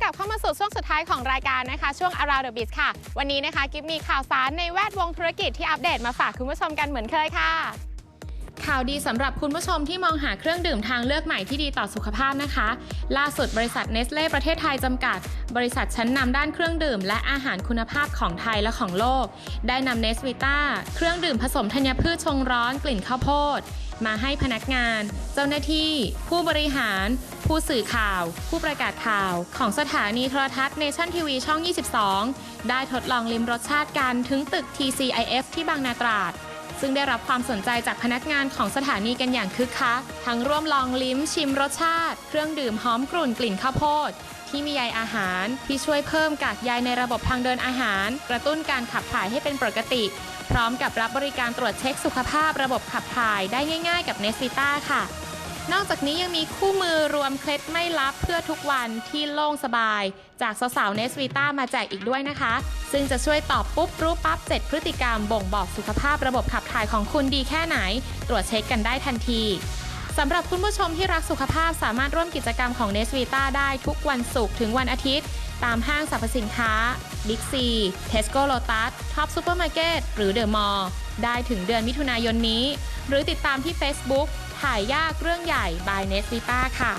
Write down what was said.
กลับเข้ามาสู่ช่วงสุดท้ายของรายการนะคะ ช่วง Around the Biz ค่ะ วันนี้นะคะ กิฟมีข่าวสารในแวดวงธุรกิจที่อัปเดตมาฝากคุณผู้ชมกันเหมือนเคยค่ะ ข่าวดีสำหรับคุณผู้ชมที่มองหาเครื่องดื่มทางเลือกใหม่ที่ดีต่อสุขภาพนะคะ ล่าสุดบริษัทเนสเล่ประเทศไทยจำกัด บริษัทชั้นนำด้านเครื่องดื่ม และอาหารคุณภาพของไทยและของโลก ได้นำเนสวิต้าเครื่องดื่มผสมธัญพืชชงร้อนกลิ่นข้าวโพด มาให้พนักงาน เจ้าหน้าที่ ผู้บริหาร ผู้สื่อข่าว ผู้ประกาศข่าว ของสถานีโทรทัศน์เนชั่นทีวีช่อง 22 ได้ทดลองลิ้มรสชาติกันถึงตึก TCIF ที่บางนาตราด ซึ่งได้รับความสนใจจากพนักงานของสถานีกันอย่างคึกคักทั้งร่วมลองลิ้มชิมรสชาติ เครื่องดื่มหอมกลุ่นกลิ่นข้าวโพด ที่มีใยอาหารที่ช่วยเพิ่มกากใยในระบบทางเดินอาหาร กระตุ้นการขับถ่ายให้เป็นปกติ พร้อมกับรับบริการตรวจเช็คสุขภาพระบบขับถ่ายได้ง่าย ๆ กับเนสวิต้าค่ะนอกจากนี้ยังมีคู่มือรวมเคล็ดไม่ลับเพื่อทุกวันที่โล่งสบาย จากสาวๆเนสวีต้ามาแจกอีกด้วยนะคะ ซึ่งจะช่วยตอบปุ๊บรู้ปั๊บ 7 พฤติกรรมบ่งบอกสุขภาพระบบขับถ่ายของคุณดีแค่ไหน ตรวจเช็คกันได้ทันทีสำหรับคุณผู้ชมที่รักสุขภาพสามารถร่วมกิจกรรมของเนสวีต้าได้ทุกวันศุกร์ถึงวันอาทิตย์ ตามห้างสรรพสินค้า Big C, Tesco Lotus, Top Supermarket หรือ The Mall ได้ถึงเดือนมิถุนายนนี้ หรือติดตามที่ Facebook ถ่ายยากเรื่องใหญ่ by n e s v i t a ค่ะ